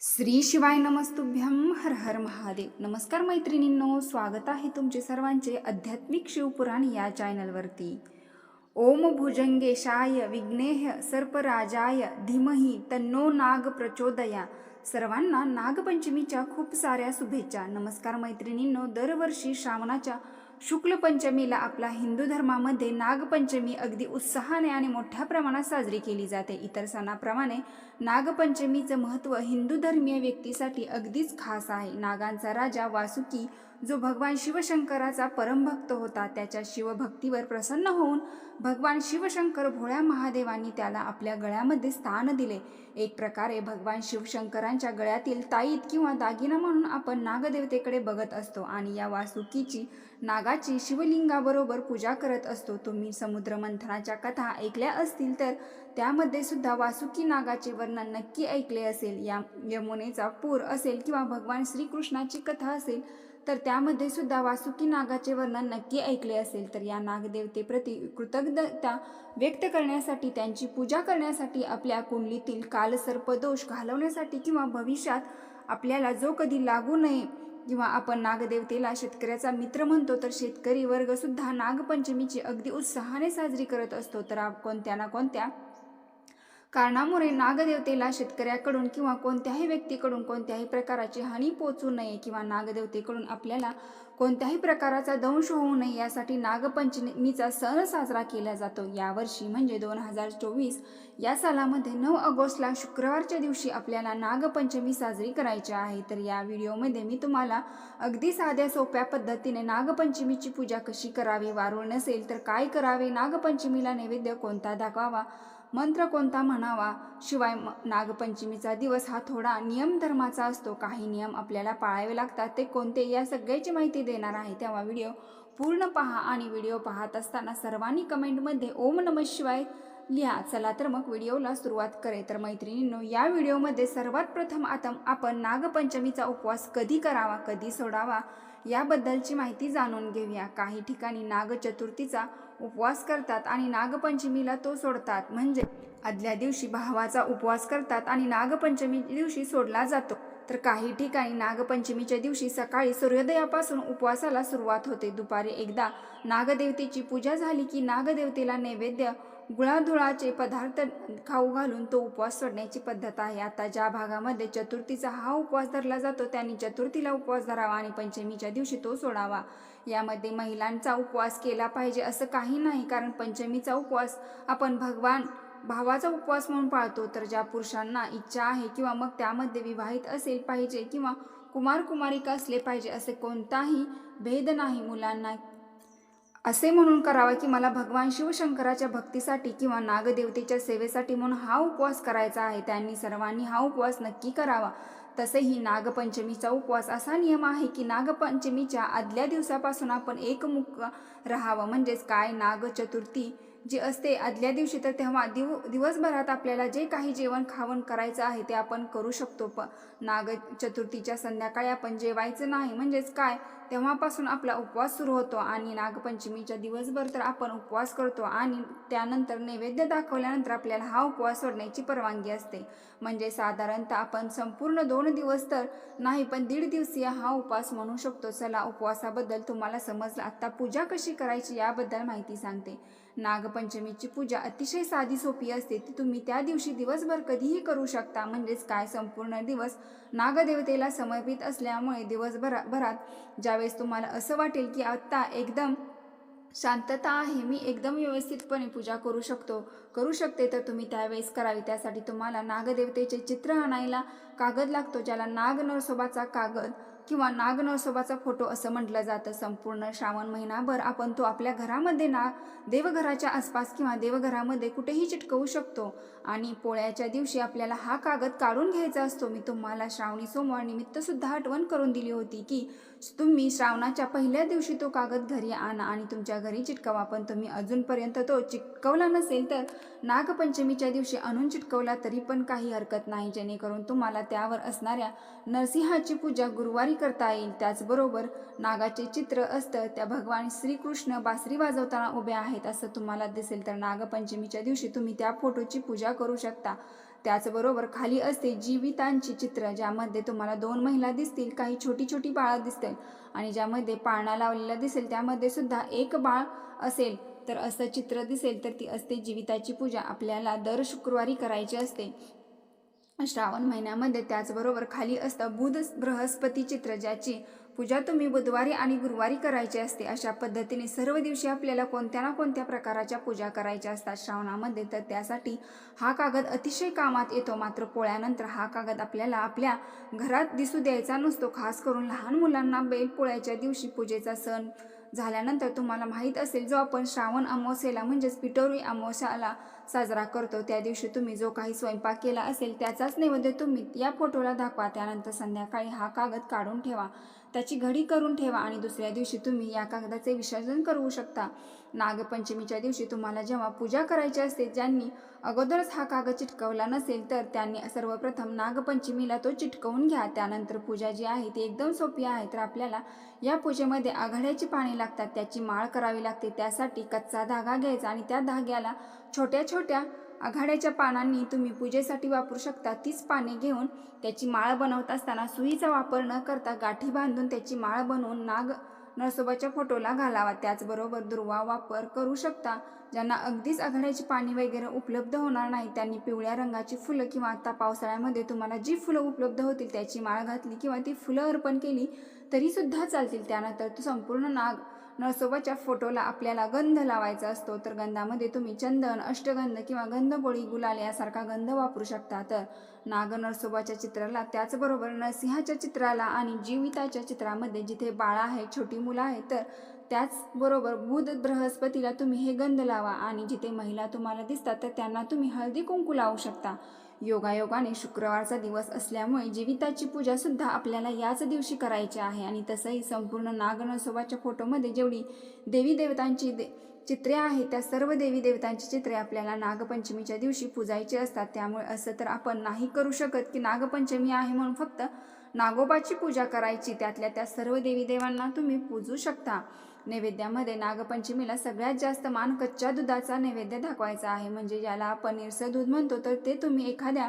श्री शिवाय नमस्तुभ्यं हर हर महादेव. नमस्कार मैत्रिणींनो स्वागत आहे तुमचे सर्वांचे आध्यात्मिक शिवपुराण या चॅनलवरती ओम भुजंगेशाय विघ्नेह सर्पराजाय धीमही तन्नो नाग प्रचोदया. सर्वांना नागपंचमीच्या खूप साऱ्या शुभेच्छा. नमस्कार मैत्रिणींनो दरवर्षी श्रावणाच्या शुक्ल पंचमीला आपला हिंदू धर्मामध्ये नागपंचमी अगदी उत्साहाने आणि मोठ्या प्रमाणात साजरी केली जाते. इतर सणाप्रमाणे नागपंचमीचं महत्त्व हिंदू धर्मीय व्यक्तीसाठी अगदीच खास आहे. नागांचा राजा वासुकी जो भगवान शिवशंकराचा परमभक्त होता त्याच्या शिवभक्तीवर प्रसन्न होऊन भगवान शिवशंकर भोळ्या महादेवांनी त्याला आपल्या गळ्यामध्ये स्थान दिले. एक प्रकारे भगवान शिवशंकरांच्या गळ्यातील ताईत किंवा दागिना म्हणून आपण नागदेवतेकडे बघत असतो आणि या वासुकीची नागाची शिवलिंगाबरोबर पूजा करत असतो. तुम्ही समुद्र मंथनाच्या कथा ऐकल्या असतील तर त्यामध्ये सुद्धा वासुकी नागाचे वर्णन नक्की ऐकले असेल. या यमुनेचा पूर असेल किंवा भगवान श्रीकृष्णाची कथा असेल तर त्यामध्ये सुद्धा वासुकी नागाचे वर्णन नक्की ऐकले असेल. तर या नागदेवतेप्रती कृतज्ञता व्यक्त करण्यासाठी त्यांची पूजा करण्यासाठी आपल्या कुंडलीतील कालसर्पदोष घालवण्यासाठी किंवा भविष्यात आपल्याला जो कधी लागू नये किंवा आपण नागदेवतेला शेतकऱ्याचा मित्र म्हणतो तर शेतकरी वर्ग सुद्धा नागपंचमीची अगदी उत्साहाने साजरी करत असतो. तर आपण कोणत्या ना कोणत्या कारणामुळे नागदेवतेला शेतकऱ्याकडून किंवा कोणत्याही व्यक्तीकडून कोणत्याही प्रकाराची हानी पोचू नये किंवा नागदेवतेकडून आपल्याला कोणत्याही प्रकाराचा दंश होऊ नये यासाठी नागपंचमीचा सण साजरा केला जातो. यावर्षी म्हणजे दोन हजार चोवीस या सालामध्ये नऊ ऑगस्टला शुक्रवारच्या दिवशी आपल्याला नागपंचमी साजरी करायची आहे. तर या व्हिडिओमध्ये मी तुम्हाला अगदी साध्या सोप्या पद्धतीने नागपंचमीची पूजा कशी करावी वारूळ नसेल तर काय करावे नागपंचमीला नैवेद्य कोणता दाखवावा मंत्र कोणता म्हणावा? शिवाय म- नागपंचमीचा दिवस हा थोडा नियम धर्माचा असतो. काही नियम आपल्याला पाळावे लागतात. ते कोणते या सगळ्याची माहिती देणार आहे तेव्हा व्हिडिओ पूर्ण पहा आणि व्हिडिओ पाहत असताना सर्वांनी कमेंटमध्ये ओम नम शिवाय लिहा. चला तर मग व्हिडिओला सुरुवात करे. तर मैत्रिणींनो या व्हिडिओमध्ये सर्वात प्रथम आता आपण नागपंचमीचा उपवास कधी करावा कधी सोडावा याबद्दलची माहिती जाणून घेऊया. काही ठिकाणी नागचतुर्थीचा उपवास करतात आणि नागपंचमीला तो सोडतात. म्हणजे आदल्या दिवशी भावाचा उपवास करतात आणि नागपंचमी दिवशी सोडला जातो. तर काही ठिकाणी नागपंचमीच्या दिवशी सकाळी सूर्योदयापासून उपवासाला सुरुवात होते. दुपारी एकदा नागदेवतेची पूजा झाली की नागदेवतेला नैवेद्य गुळाधुळाचे पदार्थ खाऊ घालून तो उपवास सोडण्याची पद्धत आहे. आता ज्या भागामध्ये चतुर्थीचा हा उपवास धरला जातो त्यांनी चतुर्थीला उपवास धरावा आणि पंचमीच्या दिवशी तो सोडावा. यामध्ये महिलांचा उपवास केला पाहिजे असं काही नाही कारण पंचमीचा उपवास आपण भगवान भावाचा उपवास म्हणून पाळतो. तर ज्या पुरुषांना इच्छा आहे किंवा मग त्यामध्ये विवाहित असेल पाहिजे किंवा कुमार कुमारिका असले पाहिजे असे कोणताही भेद नाही. मुलांना असे म्हणून करावा की मला भगवान शिवशंकराच्या भक्तीसाठी किंवा नागदेवतेच्या सेवेसाठी म्हणून हा उपवास करायचा आहे. त्यांनी सर्वांनी हा उपवास नक्की करावा. तसेही नागपंचमीचा उपवास असा नियम आहे की नागपंचमीच्या आदल्या दिवसापासून आपण एकमुख राहावं. म्हणजेच काय? नाग चतुर्थी जी असते आदल्या दिवशी तर तेव्हा दिव दिवसभरात आपल्याला जे काही जेवण खावण करायचं आहे ते आपण करू शकतो. प नाग चतुर्थीच्या संध्याकाळी आपण जेवायचं नाही. म्हणजेच काय? तेव्हापासून आपला उपवास सुरू होतो आणि नागपंचमीच्या दिवसभर तर आपण उपवास करतो आणि त्यानंतर नैवेद्य दाखवल्यानंतर आपल्याला हा उपवास सोडण्याची परवानगी असते. म्हणजे साधारणतः आपण संपूर्ण दोन दिवस तर नाही पण दीड दिवसीय हा उपवास म्हणू शकतो. चला उपवासाबद्दल तुम्हाला समजलं. आत्ता पूजा कशी करायची याबद्दल माहिती सांगते. नागपंचमीची पूजा अतिशय साधी सोपी असते. ती तुम्ही त्या दिवशी दिवसभर कधीही करू शकता. म्हणजेच काय? संपूर्ण दिवस नागदेवतेला समर्पित असल्यामुळे दिवसभरा भरात ज्यावेळेस तुम्हाला असं वाटेल की आत्ता एकदम शांतता आहे मी एकदम व्यवस्थितपणे पूजा करू शकतो करू शकते तर तुम्ही त्यावेळेस करावी. त्यासाठी तुम्हाला नागदेवतेचे चित्र आणायला कागद लागतो ज्याला नाग नरसोबाचा कागद किंवा नाग नरसोबाचा फोटो असं म्हटलं जातं. संपूर्ण श्रावण महिनाभर आपण तो आपल्या घरामध्ये ना देवघराच्या आसपास किंवा देवघरामध्ये कुठेही चिटकवू शकतो. आणि पोळ्याच्या दिवशी आपल्याला हा कागद काढून घ्यायचा असतो. मी तुम्हाला श्रावणी सोमवार निमित्तसुद्धा आठवण करून दिली होती की तुम्ही श्रावणाच्या पहिल्या दिवशी तो कागद घरी आणा आणि तुमच्या घरी चिटकवा. पण तुम्ही अजूनपर्यंत तो चिटकवला नसेल तर नागपंचमीच्या दिवशी आणून चिटकवला तरी पण काही हरकत नाही. जेणेकरून तुम्हाला त्यावर असणाऱ्या नरसिंहाची पूजा गुरुवारी करता येईल. त्याचबरोबर नागाचे चित्र असतं त्या भगवान श्रीकृष्ण बासरी वाजवताना उभे आहेत असं तुम्हाला दिसेल. तर नागपंचमीच्या दिवशी तुम्ही त्या फोटोची पूजा करू शकता. त्याचबरोबर खाली असते जीवितांची चित्र ज्यामध्ये तुम्हाला दोन महिला दिसतील काही छोटी छोटी बाळं दिसतील आणि ज्यामध्ये पाळणा लावलेला दिसेल त्यामध्ये सुद्धा एक बाळ असेल. तर असं चित्र दिसेल तर ती असते जीविताची पूजा. आपल्याला दर शुक्रवारी करायची असते. श्रावण महिन्यामध्ये त्याचबरोबर खाली असतं बुध बृहस्पती चित्र ज्याची पूजा तुम्ही बुधवारी आणि गुरुवारी करायची असते. अशा पद्धतीने सर्व दिवशी आपल्याला कोणत्या ना कोणत्या प्रकाराच्या पूजा करायच्या असतात श्रावणामध्ये तर त्यासाठी हा कागद अतिशय कामात येतो. मात्र पोळ्यानंतर हा कागद आपल्याला आपल्या घरात दिसू द्यायचा नसतो. खास करून लहान मुलांना बैलपोळ्याच्या दिवशी पूजेचा सण झाल्यानंतर तुम्हाला माहीत असेल जो आपण श्रावण अमावस्येला म्हणजेच पिटोरी अमावस्याला साजरा करतो त्या दिवशी तुम्ही जो काही स्वयंपाक केला असेल त्याचाच नैवेद्य तुम्ही या फोटोला दाखवा. त्यानंतर संध्याकाळी हा कागद काढून ठेवा. त्याची घडी करून ठेवा आणि दुसऱ्या दिवशी तुम्ही या कागदाचे विसर्जन करू शकता. नागपंचमीच्या दिवशी तुम्हाला जेव्हा पूजा करायची असते ज्यांनी अगोदरच हा कागद चिटकवला नसेल तर त्यांनी सर्वप्रथम नागपंचमीला तो चिटकवून घ्या. त्यानंतर पूजा जी आहे ती एकदम सोपी आहे. तर आपल्याला या पूजेमध्ये आघाड्याची पाणी लागतात त्याची माळ करावी लागते. त्यासाठी कच्चा धागा घ्यायचा आणि त्या धाग्याला छोट्या छोट्या आघाड्याच्या पानांनी तुम्ही पूजेसाठी वापरू शकता. तीच पाने घेऊन त्याची माळ बनवत असताना सुईचा वापर न करता गाठी बांधून त्याची माळ बनवून नाग नरसोबाच्या फोटोला घालावा. त्याचबरोबर दुर्वा वापर करू शकता. ज्यांना अगदीच आघाड्याची पाणी वगैरे उपलब्ध होणार नाही त्यांनी पिवळ्या रंगाची फुलं किंवा आता पावसाळ्यामध्ये तुम्हाला जी फुलं उपलब्ध होतील त्याची माळ घातली किंवा ती फुलं अर्पण केली तरीसुद्धा चालतील. त्यानंतर तो संपूर्ण नाग नरसोबाच्या फोटोला आपल्याला गंध लावायचा असतो तर गंधामध्ये तुम्ही चंदन अष्टगंध किंवा गंधगोळी गुलाल यासारखा गंध वापरू शकता. तर नाग नरसोबाच्या चित्राला त्याचबरोबर नरसिंहाच्या चित्राला आणि जीविताच्या चित्रामध्ये जिथे बाळा आहे छोटी मुलं आहे तर त्याचबरोबर बुध बृहस्पतीला तुम्ही हे गंध लावा आणि जिथे महिला तुम्हाला दिसतात तर त्यांना तुम्ही हळदी कुंकू लावू शकता. योगायोगाने शुक्रवारचा दिवस असल्यामुळे जीविताची पूजा सुद्धा आपल्याला याच दिवशी करायची आहे. आणि तसंही संपूर्ण नागनसोबाच्या फोटोमध्ये जेवढी देवी देवतांची दे चित्रे आहेत त्या सर्व देवी देवतांची चित्रे आपल्याला नागपंचमीच्या दिवशी पूजायची असतात. त्यामुळे असं तर आपण नाही करू शकत की नागपंचमी आहे म्हणून फक्त नागोबाची पूजा करायची. त्यातल्या त्या सर्व देवी देवांना तुम्ही पूजू शकता. नैवेद्यामध्ये नागपंचमीला सगळ्यात जास्त मान कच्च्या दुधाचा नैवेद्य दाखवायचा आहे. म्हणजे ज्याला पनीरचं दूध म्हणतो तर ते तुम्ही एखाद्या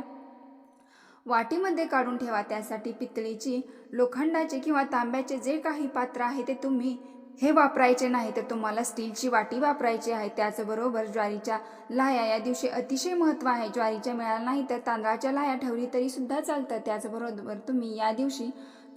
वाटीमध्ये काढून ठेवा. त्यासाठी पितळीची लोखंडाचे किंवा तांब्याचे जे काही पात्र आहे ते तुम्ही हे वापरायचे नाही तर तुम्हाला स्टीलची वाटी वापरायची आहे. त्याचबरोबर ज्वारीच्या लाह्या या दिवशी अतिशय महत्त्व आहे. ज्वारीच्या मिळाल्या नाही तर तांदळाच्या लाह्या ठेवली तरीसुद्धा चालतं. त्याचबरोबर तुम्ही या दिवशी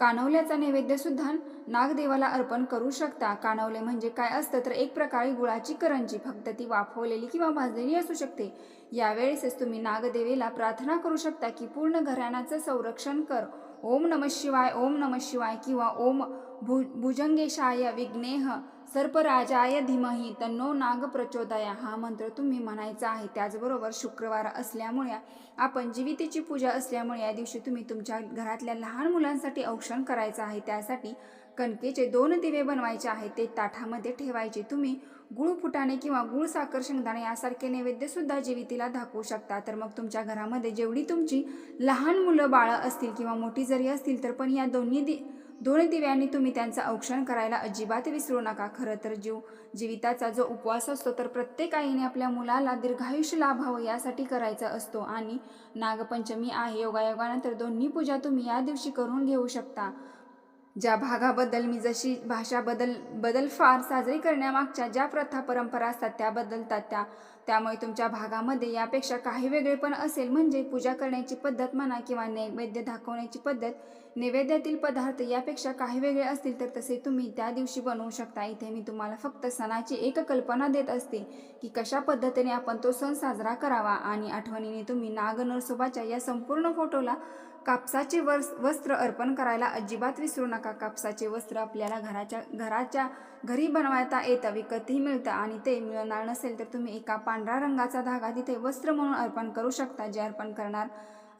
कानवल्याचा नैवेद्य सुद्धा नागदेवाला अर्पण करू शकता. कानवले म्हणजे काय असतं? तर एक प्रकारे गुळाची करंजी. फक्त ती वाफवलेली किंवा भाजलेली असू शकते. यावेळेसच तुम्ही नागदेवेला प्रार्थना करू शकता की पूर्ण घराण्याचं संरक्षण कर. ओम नम शिवाय ओम नम शिवाय किंवा ओम भु भुजंगेशाय विघ्नेह सर्पराजाय धीमही तन्नो नाग प्रचोदया हा मंत्र तुम्ही म्हणायचा आहे. त्याचबरोबर शुक्रवार असल्यामुळे आपण जीवितेची पूजा असल्यामुळे या दिवशी तुम्ही तुमच्या घरातल्या लहान मुलांसाठी औक्षण करायचं आहे. त्यासाठी कणकेचे दोन दिवे बनवायचे आहेत. ते ताठामध्ये ठेवायचे. तुम्ही गुळ फुटाणे किंवा गुळ साखर शेंगदाणे यासारखे नैवेद्य सुद्धा जीवितीला दाखवू शकता. तर मग तुमच्या घरामध्ये जेवढी तुमची लहान मुलं बाळं असतील किंवा मोठी जरी असतील तर पण या दोन्ही दि दोन्ही दिव्यांनी तुम्ही त्यांचं औक्षण करायला अजिबात विसरू नका. खरं तर जीव जीविताचा जो उपवास असतो तर प्रत्येक आईने आपल्या मुलाला दीर्घायुष्य लाभावं यासाठी करायचा असतो. आणि नागपंचमी आहे योगायोगानंतर दोन्ही पूजा तुम्ही या दिवशी करून घेऊ शकता. ज्या भागाबद्दल मी जशी भाषा बदल बदल फार साजरी करण्यामागच्या ज्या प्रथा परंपरा असतात त्या बदलतात त्या. त्यामुळे तुमच्या भागामध्ये यापेक्षा काही वेगळेपण असेल म्हणजे पूजा करण्याची पद्धत म्हणा किंवा नैवेद्य दाखवण्याची पद्धत नैवेद्यातील पदार्थ यापेक्षा काही वेगळे असतील तर तसे तुम्ही त्या दिवशी बनवू शकता. इथे मी तुम्हाला फक्त सणाची एक कल्पना देत असते की कशा पद्धतीने आपण तो सण साजरा करावा आणि आठवणीने तुम्ही नाग नरसोबाच्या या संपूर्ण फोटोला कापसाचे वर्स वस्त्र अर्पण करायला अजिबात विसरू नका. कापसाचे वस्त्र आपल्याला घराच्या घराच्या घरी बनवायता येतं विकतही मिळतं आणि ते मिळणार नसेल तर तुम्ही एका पांढऱ्या रंगाचा धागा तिथे वस्त्र म्हणून अर्पण करू शकता. जे अर्पण करणार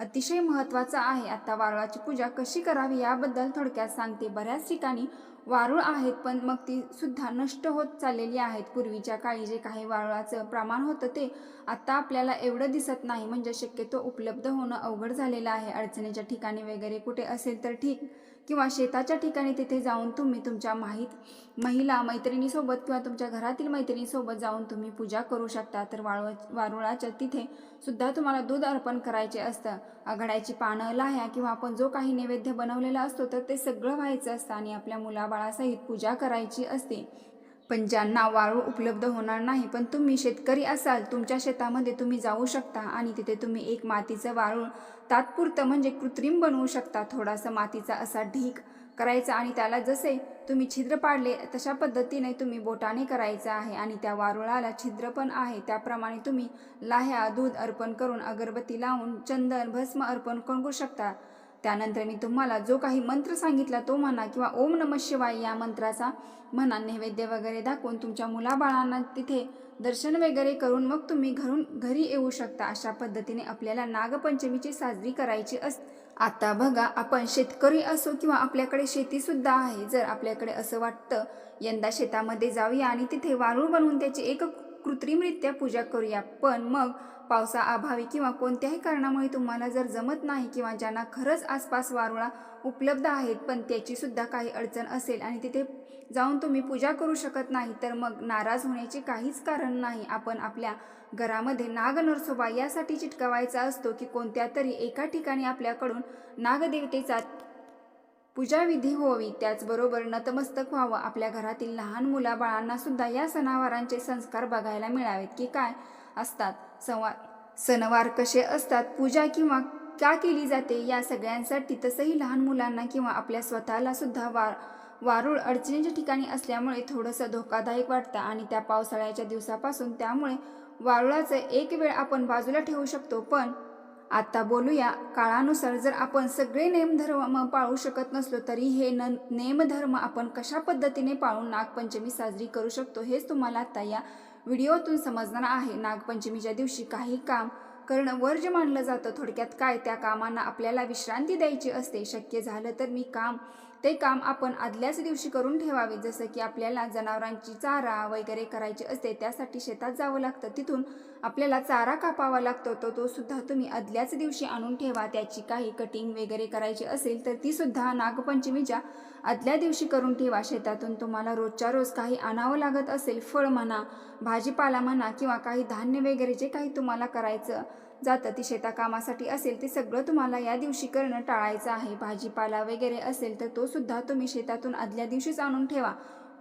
अतिशय महत्त्वाचा आहे. आता वारुळाची पूजा कशी करावी याबद्दल थोडक्यात सांगते. बऱ्याच ठिकाणी वारुळ आहेत पण मग ती सुद्धा नष्ट होत चाललेली आहेत. पूर्वीच्या काळी जे काही वारुळाचं प्रमाण होतं ते आत्ता आपल्याला एवढं दिसत नाही. म्हणजे शक्यतो उपलब्ध होणं अवघड झालेलं आहे. अडचणीच्या ठिकाणी वगैरे कुठे असेल तर ठीक. किंवा शेताच्या ठिकाणी तिथे जाऊन तुम्ही तुमच्या माहीत महिला मैत्रिणीसोबत किंवा तुमच्या घरातील मैत्रिणीसोबत जाऊन तुम्ही पूजा करू शकता. तर वाळू वारुळाच्या तिथे सुद्धा तुम्हाला दूध अर्पण करायचे असतं. आघाड्याची पानं लाह्या किंवा आपण जो काही नैवेद्य बनवलेला असतो तर ते सगळं व्हायचं असतं आणि आपल्या मुलाबाळासहित पूजा करायची असते. पण ज्यांना वाळू उपलब्ध होणार नाही पण तुम्ही शेतकरी असाल तुमच्या शेतामध्ये तुम्ही जाऊ शकता आणि तिथे तुम्ही एक मातीचं वाळू तात्पुरतं म्हणजे कृत्रिम बनवू शकता. थोडासा मातीचा असा ढीक करायचा आणि त्याला जसे तुम्ही छिद्र पाडले तशा पद्धतीने तुम्ही बोटाने करायचं आहे आणि त्या वारुळाला छिद्र पण आहे. त्याप्रमाणे तुम्ही लाह्या दूध अर्पण करून अगरबत्ती लावून चंदन भस्म अर्पण करू शकता. त्यानंतर मी तुम्हाला जो काही मंत्र सांगितला तो म्हणा किंवा ओम नम शिवाय या मंत्राचा म्हणा नैवेद्य वगैरे दाखवून तुमच्या मुलाबाळांना तिथे दर्शन वगैरे करून मग तुम्ही घरून घरी येऊ शकता. अशा पद्धतीने आपल्याला नागपंचमीची साजरी करायची असते आता बघा आपण शेतकरी असो किंवा आपल्याकडे शेतीसुद्धा आहे. जर आपल्याकडे असं वाटतं यंदा शेतामध्ये जाऊया आणि तिथे वारूळ बनवून त्याची एक कृत्रिमरित्या पूजा करूया. पण मग पावसाअभावी किंवा कोणत्याही कारणामुळे तुम्हाला जर जमत नाही किंवा ज्यांना खरंच आसपास वारुळा उपलब्ध आहेत पण त्याचीसुद्धा काही अडचण असेल आणि तिथे जाऊन तुम्ही पूजा करू शकत नाही तर मग नाराज होण्याचे काहीच कारण नाही. आपण आपल्या घरामध्ये नागनरसोबा यासाठी चिटकवायचा असतो की कोणत्या तरी एका ठिकाणी आपल्याकडून नागदेवतेचा पूजाविधी होवी. त्याचबरोबर नतमस्तक व्हावं. आपल्या घरातील लहान मुलाबाळांना सुद्धा या सणावारांचे संस्कार बघायला मिळावेत. की काय? असतात. संवार सणवार कसे असतात? पूजा किंवा का केली जाते? या सगळ्यांसाठी तसंही लहान मुलांना किंवा आपल्या स्वतःला सुद्धा वार वारूळ अडचणीच्या ठिकाणी असल्यामुळे थोडंसं धोकादायक वाटतं आणि त्या पावसाळ्याच्या दिवसापासून त्यामुळे वारुळाचं एक वेळ आपण बाजूला ठेवू शकतो. पण आत्ता बोलूया काळानुसार जर आपण सगळे नेमधर्म पाळू शकत नसलो तरी हे न नेमधर्म आपण कशा पद्धतीने पाळून नागपंचमी साजरी करू शकतो हेच तुम्हाला आत्ता या व्हिडिओतून समजणार आहे. नागपंचमीच्या दिवशी काही काम करणं वर्ज मानलं जातं. थोडक्यात काय? त्या कामांना आपल्याला विश्रांती द्यायची असते. शक्य झालं तर मी काम ते काम आपण आदल्याच दिवशी करून ठेवावे जसं की आपल्याला जनावरांची चारा वगैरे करायची असते त्यासाठी शेतात जावं लागतं. तिथून आपल्याला चारा कापावा लागतो तो तो सुद्धा तुम्ही आदल्याच दिवशी आणून ठेवा. त्याची काही कटिंग वगैरे करायची असेल तर ती सुद्धा नागपंचमीच्या आदल्या दिवशी करून ठेवा. शेतातून तुम्हाला रोजच्या रोज काही आणावं लागत असेल फळ म्हणा भाजीपाला म्हणा किंवा काही धान्य वगैरे जे काही तुम्हाला करायचं जातं ती शेताकामासाठी असेल ते सगळं तुम्हाला या दिवशी करणं टाळायचं आहे. भाजीपाला वगैरे असेल तर तो सुद्धा तुम्ही शेतातून आदल्या दिवशीच आणून ठेवा.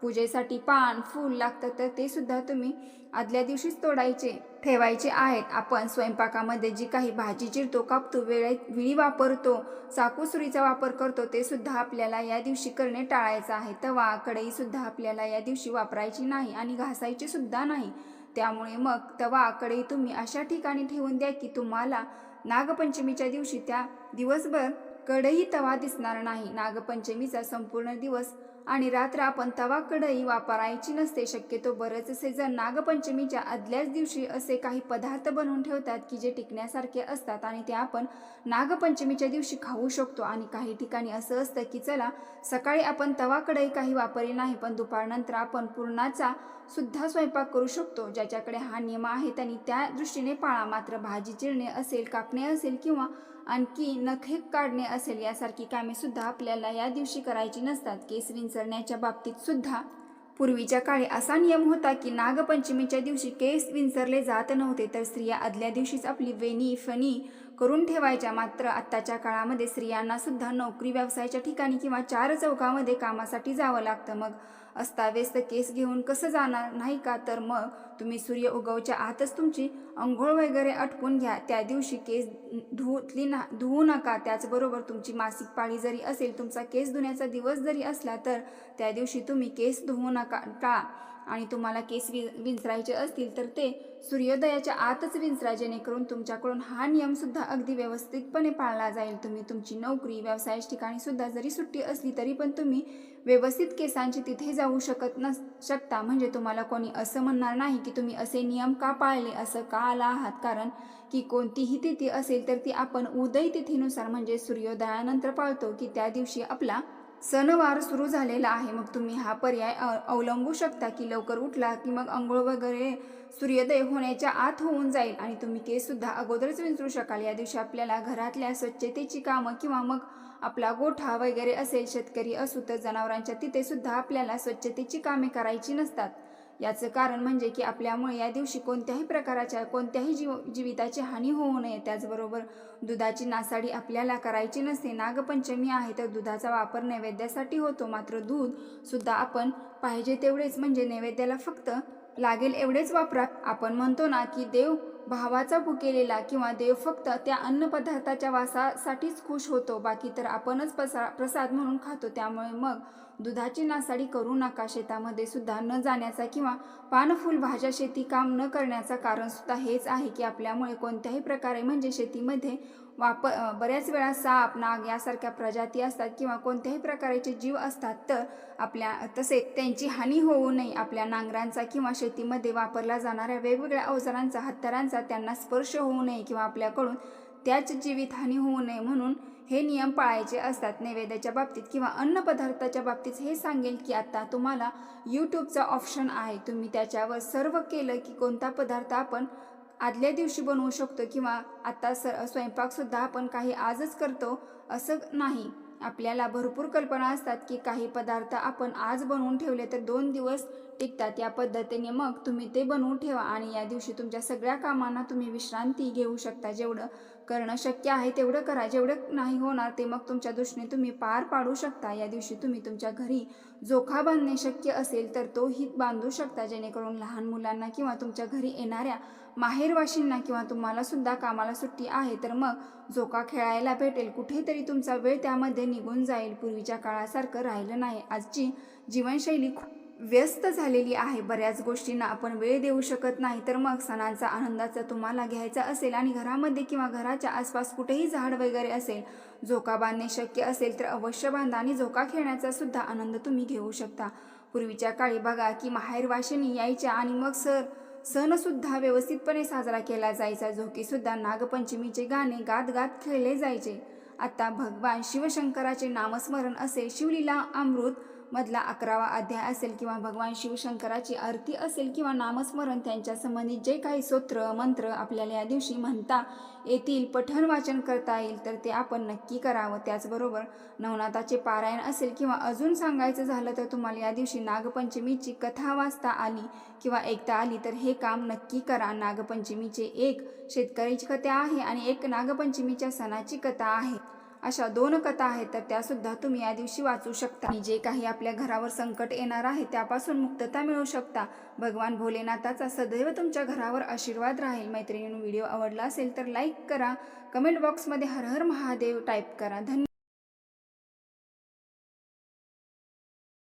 पूजेसाठी पान फूल लागतं तर ते सुद्धा तुम्ही आदल्या दिवशीच तोडायचे ठेवायचे आहेत. आपण स्वयंपाकामध्ये जी काही भाजी चिरतो कापतो वेळेत विळी वापरतो चाकू सुरीचा वापर करतो ते सुद्धा आपल्याला या दिवशी करणे टाळायचं आहे. तवा कढईसुद्धा आपल्याला या दिवशी वापरायची नाही आणि घासायची सुद्धा नाही. त्यामुळे मग तवा कढई तुम्ही अशा ठिकाणी ठेवून द्या की तुम्हाला नागपंचमीच्या दिवशी त्या दिवसभर कढई तवा दिसणार नाही. नागपंचमीचा संपूर्ण दिवस आणि रात्र आपण तवा कढई वापरायची नसते. शक्यतो बरेचसे जण नागपंचमीच्या आदल्याच दिवशी असे काही पदार्थ बनवून ठेवतात की जे टिकण्यासारखे असतात आणि ते आपण नागपंचमीच्या दिवशी खाऊ शकतो. आणि काही ठिकाणी असं असतं की चला सकाळी आपण तवा कढई काही वापरली नाही पण दुपारनंतर आपण पूर्णाचा सुद्धा स्वयंपाक करू शकतो. ज्याच्याकडे हा नियम आहे त्यांनी त्या दृष्टीने पाळा. मात्र भाजी चिरणे असेल कापणे असेल किंवा आणखी नखे काढणे असेल यासारखी कामे सुद्धा आपल्याला या दिवशी करायची नसतात. केस विंचरण्याच्या बाबतीत सुद्धा पूर्वीच्या काळी असा नियम होता की नागपंचमीच्या दिवशी केस विंचरले जात नव्हते तर स्त्रिया आदल्या दिवशीच आपली वेणी फणी करून ठेवायच्या. मात्र आत्ताच्या काळामध्ये स्त्रियांना सुद्धा नोकरी व्यवसायाच्या ठिकाणी किंवा चार चौकामध्ये कामासाठी जावं लागतं. मग अस्ताव्यस्त केस घेऊन कसं जाणार? नाही का? तर मग तुम्ही सूर्य उगवच्या आतच तुमची अंघोळ वगैरे अटकून घ्या. त्या दिवशी केस धुतली ना धुवू नका. त्याचबरोबर तुमची मासिक पाळी जरी असेल तुमचा केस धुण्याचा दिवस जरी असला तर त्या दिवशी तुम्ही केस धुवू नका. टाळा आणि तुम्हाला केस वि विंचरायचे असतील तर ते सूर्योदयाच्या आतच विंचरा जेणेकरून तुमच्याकडून हा नियमसुद्धा अगदी व्यवस्थितपणे पाळला जाईल. तुम्ही तुमची नोकरी व्यवसायाच्या ठिकाणी सुद्धा जरी सुट्टी असली तरी पण तुम्ही व्यवस्थित केसांची तिथे जाऊ शकत नस शकता. म्हणजे तुम्हाला कोणी असं म्हणणार नाही की तुम्ही असे नियम का पाळले असं का आला आहात? कारण की कोणतीही तिथी असेल तर ती आपण उदय तिथीनुसार म्हणजे सूर्योदयानंतर पाळतो की त्या दिवशी आपला सणवार सुरू झालेला आहे. मग तुम्ही हा पर्याय अ- अवलंबू शकता की लवकर उठला की मग आंघोळ वगैरे सूर्योदय होण्याच्या आत होऊन जाईल आणि तुम्ही केससुद्धा अगोदरच विंचरू शकाल. या दिवशी आपल्याला घरातल्या स्वच्छतेची कामं किंवा मग आपला गोठा वगैरे असेल शेतकरी असू तर जनावरांच्या तिथेसुद्धा आपल्याला स्वच्छतेची कामे करायची नसतात. याचं कारण म्हणजे की आपल्यामुळे या दिवशी कोणत्याही प्रकाराच्या कोणत्याही जीव जीविताची हानी होऊ नये. त्याचबरोबर दुधाची नासाडी आपल्याला करायची नसते. नागपंचमी आहे तर दुधाचा वापर नैवेद्यासाठी होतो. मात्र दूध सुद्धा आपण पाहिजे तेवढेच म्हणजे नैवेद्याला फक्त लागेल एवढेच वापरा. आपण म्हणतो ना की देव भावाचा भुकेलेला किंवा देव फक्त त्या अन्नपदार्थाच्या वासासाठीच खुश होतो बाकी तर आपणच प्रसा प्रसाद म्हणून खातो. त्यामुळे मग दुधाची नासाडी करू नका. शेतामध्ये सुद्धा न जाण्याचा किंवा पानफूल भाज्या शेती काम न करण्याचा कारणसुद्धा हेच आहे की आपल्यामुळे कोणत्याही प्रकारे म्हणजे शेतीमध्ये वाप बऱ्याच वेळा साप नाग यासारख्या प्रजाती असतात किंवा कोणत्याही प्रकारचे जीव असतात तर आपल्या तसे त्यांची हानी होऊ नये. आपल्या नांगरांचा किंवा शेतीमध्ये वापरल्या जाणाऱ्या वेगवेगळ्या अवजारांचा हत्यारांचा त्यांना स्पर्श होऊ नये किंवा आपल्याकडून त्याच जीवितहानी होऊ नये म्हणून हे नियम पाळायचे असतात. नैवेद्याच्या बाबतीत किंवा अन्नपदार्थाच्या बाबतीत हे सांगेल की आता तुम्हाला यूट्यूबचा ऑप्शन आहे. तुम्ही त्याच्यावर सर्व केलं की कोणता पदार्थ आपण आदल्या दिवशी बनवू शकतो किंवा आत्ता स स्वयंपाकसुद्धा आपण काही आजच करतो असं नाही. आपल्याला भरपूर कल्पना असतात की काही पदार्थ आपण आज बनवून ठेवले तर दोन दिवस टिकतात. या पद्धतीने मग तुम्ही ते बनवून ठेवा आणि या दिवशी तुमच्या सगळ्या कामांना तुम्ही विश्रांती घेऊ शकता. जेवढं करणं शक्य आहे तेवढं करा. जेवढं नाही होणार ते मग तुमच्या दृष्टीने तुम्ही पार पाडू शकता. या दिवशी तुम्ही तुमच्या घरी जोखा बांधणे शक्य असेल तर तोही बांधू शकता. जेणेकरून लहान मुलांना किंवा तुमच्या घरी येणाऱ्या माहेरवाशींना किंवा तुम्हाला सुद्धा कामाला सुट्टी आहे तर मग झोका खेळायला भेटेल. कुठेतरी तुमचा वेळ त्यामध्ये निघून जाईल. पूर्वीच्या काळासारखं राहिलं नाही. आजची जीवनशैली खूप व्यस्त झालेली आहे. बऱ्याच गोष्टींना आपण वेळ देऊ शकत नाही तर मग सणांचा आनंदाचा तुम्हाला घ्यायचा असेल आणि घरामध्ये किंवा घराच्या आसपास कुठेही झाड वगैरे असेल झोका बांधणे शक्य असेल तर अवश्य बांधा आणि झोका खेळण्याचा सुद्धा आनंद तुम्ही घेऊ शकता. पूर्वीच्या काळी बघा की माहेरवाशिनी यायच्या आणि मग सर सणसुद्धा व्यवस्थितपणे साजरा केला जायचा. झोकेसुद्धा नागपंचमीचे गाणे गात गात खेळले जायचे. आता भगवान शिवशंकराचे नामस्मरण असेल शिवलीला अमृत मधला अकरावा अध्याय असेल किंवा भगवान शिवशंकराची आरती असेल किंवा नामस्मरण त्यांच्या संबंधित जे काही स्तोत्र मंत्र आपल्याला या दिवशी म्हणता येतील पठण वाचन करता येईल तर ते आपण नक्की करावं. त्याचबरोबर नवनाथाचे पारायण असेल किंवा अजून सांगायचं झालं तर तुम्हाला या दिवशी नागपंचमीची कथा वाचता आली किंवा ऐकता आली तर हे काम नक्की करा. नागपंचमीचे एक शेतकऱ्याची कथा आहे आणि एक नागपंचमीच्या सणाची कथा आहे. अशा दोन कथा आहेत तर त्यासुद्धा तुम्ही या दिवशी वाचू शकता. आणि जे काही आपल्या घरावर संकट येणार आहे त्यापासून मुक्तता मिळू शकता. भगवान भोलेनाथाचा सदैव तुमच्या घरावर आशीर्वाद राहील. मैत्रिणींनो व्हिडिओ आवडला असेल तर लाईक करा. कमेंट बॉक्समध्ये हर हर महादेव टाईप करा. धन्यवाद